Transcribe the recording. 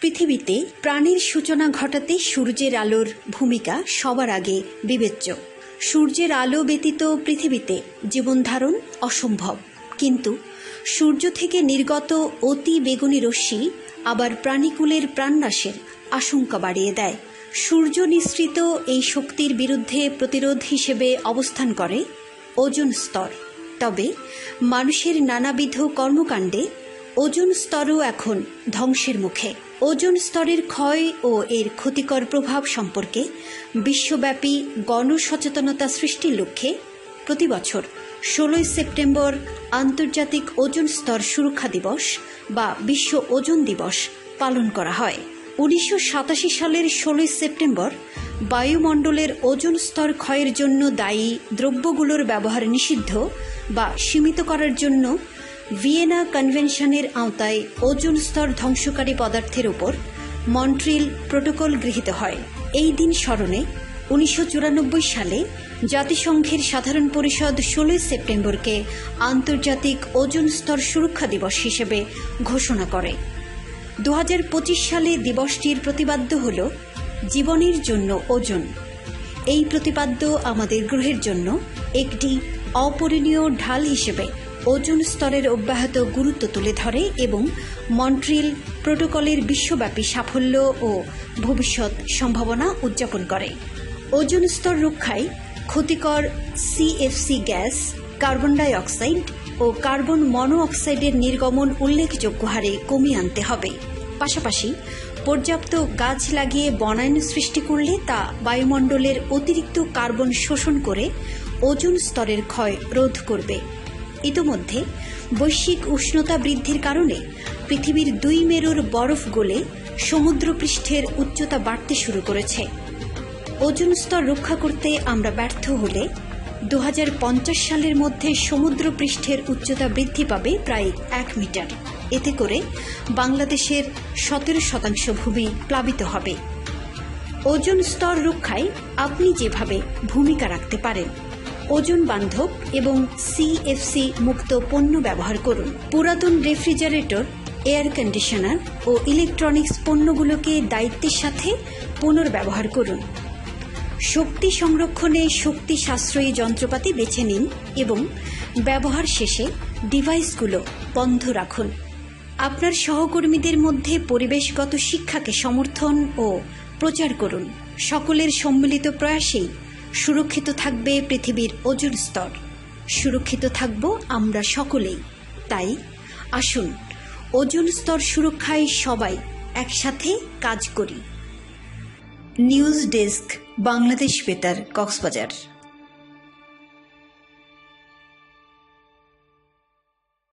পৃথিবীতে প্রাণীর সূচনা ঘটাতে সূর্যের আলোর ভূমিকা সবার আগে বিবেচ্য। সূর্যের আলো ব্যতীত পৃথিবীতে জীবনধারণ অসম্ভব। কিন্তু সূর্য থেকে নির্গত অতি বেগুনি রশ্মি আবার প্রাণীকুলের প্রাণনাশের আশঙ্কা বাড়িয়ে দেয়। সূর্য নিঃসৃত এই শক্তির বিরুদ্ধে প্রতিরোধ হিসেবে অবস্থান করে ওজন স্তর। তবে মানুষের নানাবিধ কর্মকাণ্ডে ওজন স্তরও এখন ধ্বংসের মুখে। ওজন স্তরের ক্ষয় ও এর ক্ষতিকর প্রভাব সম্পর্কে বিশ্বব্যাপী গণসচেতনতা সৃষ্টির লক্ষ্যে প্রতি বছর ষোলোই সেপ্টেম্বর আন্তর্জাতিক ওজন স্তর সুরক্ষা দিবস বা বিশ্ব ওজন দিবস পালন করা হয়। উনিশশো সাতাশি সালের ষোলোই সেপ্টেম্বর বায়ুমণ্ডলের ওজন স্তর ক্ষয়ের জন্য দায়ী দ্রব্যগুলোর ব্যবহার নিষিদ্ধ বা সীমিত করার জন্য ভিয়েনা কনভেনশনের আওতায় ওজন স্তর ধ্বংসকারী পদার্থের উপর মন্ট্রিল প্রোটোকল গৃহীত হয়। এই দিন স্মরণে উনিশশো চুরানব্বই সালে জাতিসংঘের সাধারণ পরিষদ ষোলোই সেপ্টেম্বরকে আন্তর্জাতিক ওজন স্তর সুরক্ষা দিবস হিসেবে ঘোষণা করে। দু হাজার পঁচিশ সালে দিবসটির প্রতিপাদ্য হল, জীবনের জন্য ওজন। এই প্রতিপাদ্য আমাদের গ্রহের জন্য একটি অপরিণীয় ঢাল হিসেবে ওজন স্তরের অব্যাহত গুরুত্ব তুলে ধরে এবং মন্ট্রিল প্রোটোকলের বিশ্বব্যাপী সাফল্য ও ভবিষ্যৎ সম্ভাবনা উদযাপন করে। ওজন স্তর রক্ষায় ক্ষতিকর CFC gas, carbon dioxide ও কার্বন মনো অক্সাইডের নির্গমন উল্লেখযোগ্য হারে কমিয়ে আনতে হবে। পাশাপাশি পর্যাপ্ত গাছ লাগিয়ে বনায়ন সৃষ্টি করলে তা বায়ুমণ্ডলের অতিরিক্ত কার্বন শোষণ করে ওজন স্তরের ক্ষয় রোধ করবে। ইতোমধ্যে বৈশ্বিক উষ্ণতা বৃদ্ধির কারণে পৃথিবীর দুই মেরুর বরফ গলে সমুদ্রপৃষ্ঠের উচ্চতা বাড়তে শুরু করেছে। ওজন স্তর রক্ষা করতে আমরা ব্যর্থ হলে দু হাজার পঞ্চাশ সালের মধ্যে সমুদ্র পৃষ্ঠের উচ্চতা বৃদ্ধি পাবে প্রায় এক মিটার। এতে করে বাংলাদেশের সতেরো শতাংশ ভূমি প্লাবিত হবে। ওজন স্তর রক্ষায় আপনি যেভাবে ভূমিকা রাখতে পারেন। ওজন বান্ধব এবং সিএফসি মুক্ত পণ্য ব্যবহার করুন। পুরাতন রেফ্রিজারেটর, এয়ার কন্ডিশনার ও ইলেকট্রনিক্স পণ্যগুলোকে দায়িত্বের সাথে পুনর্ব্যবহার করুন। শক্তি সংরক্ষণে শক্তি সাশ্রয়ী যন্ত্রপাতি বেছে নিন এবং ব্যবহার শেষে ডিভাইসগুলো বন্ধ রাখুন। আপনার সহকর্মীদের মধ্যে পরিবেশগত শিক্ষাকে সমর্থন ও প্রচার করুন। সকলের সম্মিলিত প্রয়াসেই সুরক্ষিত থাকবে পৃথিবীর ওজন স্তর। সুরক্ষিত থাকব আমরা সকলেই। তাই আসুন ওজন স্তর সুরক্ষায় সবাই একসাথে কাজ করি। নিউজ ডেস্ক, বাংলাদেশ বেতার, কক্সবাজার।